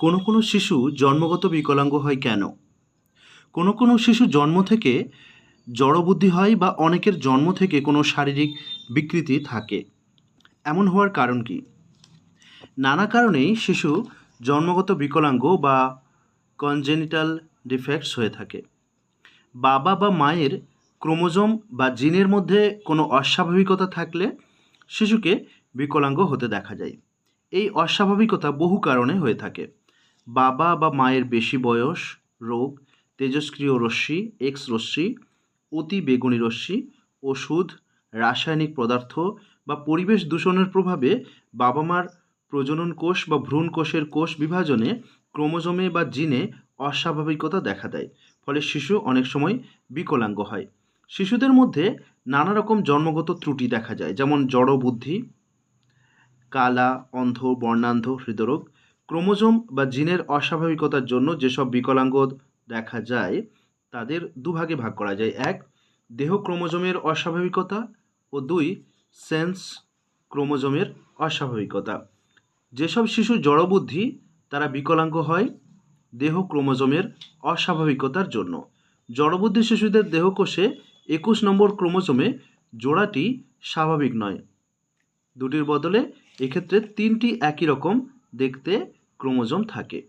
কোনো কোনো শিশু জন্মগত বিকলাঙ্গ হয় কেন? কোনো কোনো শিশু জন্ম থেকে জড়বুদ্ধি হয় বা অনেকের জন্ম থেকে কোনো শারীরিক বিকৃতি থাকে। এমন হওয়ার কারণ কি? নানা কারণেই শিশু জন্মগত বিকলাঙ্গ বা কনজেনিটাল ডিফেক্টস হয়ে থাকে। বাবা বা মায়ের ক্রোমোজোম বা জিনের মধ্যে কোনো অস্বাভাবিকতা থাকলে শিশুকে বিকলাঙ্গ হতে দেখা যায়। এই অস্বাভাবিকতা বহু কারণে হয়ে থাকে। বাবা বা মায়ের বেশি বয়স, রোগ, তেজস্ক্রিয় রশ্মি এক্স রশ্মি, অতি বেগুনি রশ্মি, ওষুধ, রাসায়নিক পদার্থ বা পরিবেশ দূষণের প্রভাবে বাবা মার প্রজনন কোষ বা ভ্রূণ কোষের কোষ বিভাজনে ক্রোমোজোমে বা জিনে অস্বাভাবিকতা দেখা দেয়, ফলে শিশু অনেক সময় বিকলাঙ্গ হয়। শিশুদের মধ্যে নানা রকম জন্মগত ত্রুটি দেখা যায়, যেমন জড় বুদ্ধি কালা, অন্ধ, বর্ণান্ধ, হৃদরোগ ক্রোমোজোম বা জিনের অস্বাভাবিকতার জন্য যেসব বিকলাঙ্গ দেখা যায়, তাদের দুভাগে ভাগ করা যায়। এক, দেহ ক্রোমোজোমের অস্বাভাবিকতা ও দুই, সেন্স ক্রোমোজোমের অস্বাভাবিকতা। যেসব শিশু জড়বুদ্ধি তারা বিকলাঙ্গ হয়, দেহ ক্রোমোজোমের অস্বাভাবিকতার জন্য। জড়বুদ্ধি শিশুদের দেহকোষে একুশ নম্বর ক্রোমোজোমে জোড়াটি স্বাভাবিক নয়। দুটির বদলে এক্ষেত্রে তিনটি একই রকম দেখতে ক্রোমোজোম থাকে।